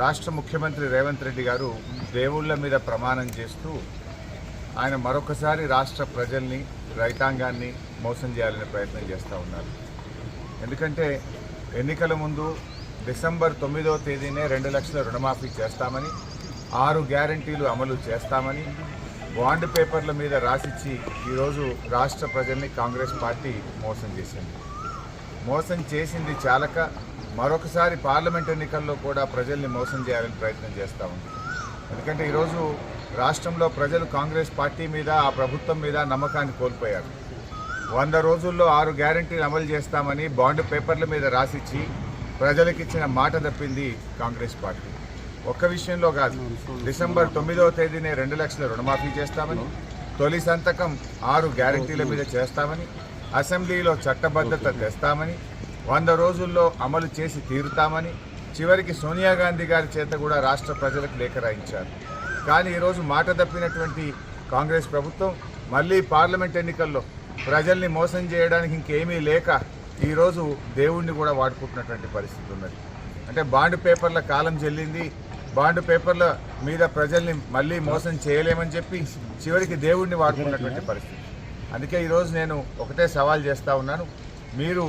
రాష్ట్ర ముఖ్యమంత్రి రేవంత్ రెడ్డి గారు దేవుళ్ళ మీద ప్రమాణం చేస్తూ ఆయన మరొకసారి రాష్ట్ర ప్రజల్ని రైతాంగాన్ని మోసం చేయాలనే ప్రయత్నం చేస్తూ ఉన్నారు. ఎందుకంటే ఎన్నికల ముందు డిసెంబర్ తొమ్మిదవ తేదీనే రెండు లక్షల రుణమాఫీ చేస్తామని ఆరు గ్యారంటీలు అమలు చేస్తామని బాండ్ పేపర్ల మీద రాసిచ్చి ఈరోజు రాష్ట్ర ప్రజల్ని కాంగ్రెస్ పార్టీ మోసం చేసింది. మోసం చేసింది చాలక మరొకసారి పార్లమెంట్ ఎన్నికల్లో కూడా ప్రజల్ని మోసం చేయాలని ప్రయత్నం చేస్తూ ఉంది. ఎందుకంటే ఈరోజు రాష్ట్రంలో ప్రజలు కాంగ్రెస్ పార్టీ మీద ఆ ప్రభుత్వం మీద నమ్మకాన్ని కోల్పోయారు. వంద రోజుల్లో ఆరు గ్యారంటీలు అమలు చేస్తామని బాండ్ పేపర్ల మీద రాసిచ్చి ప్రజలకిచ్చిన మాట తప్పింది కాంగ్రెస్ పార్టీ. ఒక్క విషయంలో కాదు డిసెంబర్ తొమ్మిదవ తేదీనే రెండు లక్షల రుణమాఫీ చేస్తామని తొలి సంతకం ఆరు గ్యారంటీల మీద చేస్తామని అసెంబ్లీలో చట్టబద్ధత తెస్తామని వంద రోజుల్లో అమలు చేసి తీరుతామని చివరికి సోనియా గాంధీ గారి చేత కూడా రాష్ట్ర ప్రజలకు లేఖ రాయించారు. కానీ ఈరోజు మాట తప్పినటువంటి కాంగ్రెస్ ప్రభుత్వం మళ్ళీ పార్లమెంట్ ఎన్నికల్లో ప్రజల్ని మోసం చేయడానికి ఇంకేమీ లేక ఈరోజు దేవుణ్ణి కూడా వాడుకుంటున్నటువంటి పరిస్థితి ఉన్నది. అంటే బాండ్ పేపర్ల కాలం చెల్లింది బాండ్ పేపర్ల మీద ప్రజల్ని మళ్ళీ మోసం చేయలేమని చెప్పి చివరికి దేవుణ్ణి వాడుకున్నటువంటి పరిస్థితి. అందుకే ఈరోజు నేను ఒకటే సవాల్ చేస్తూ ఉన్నాను. మీరు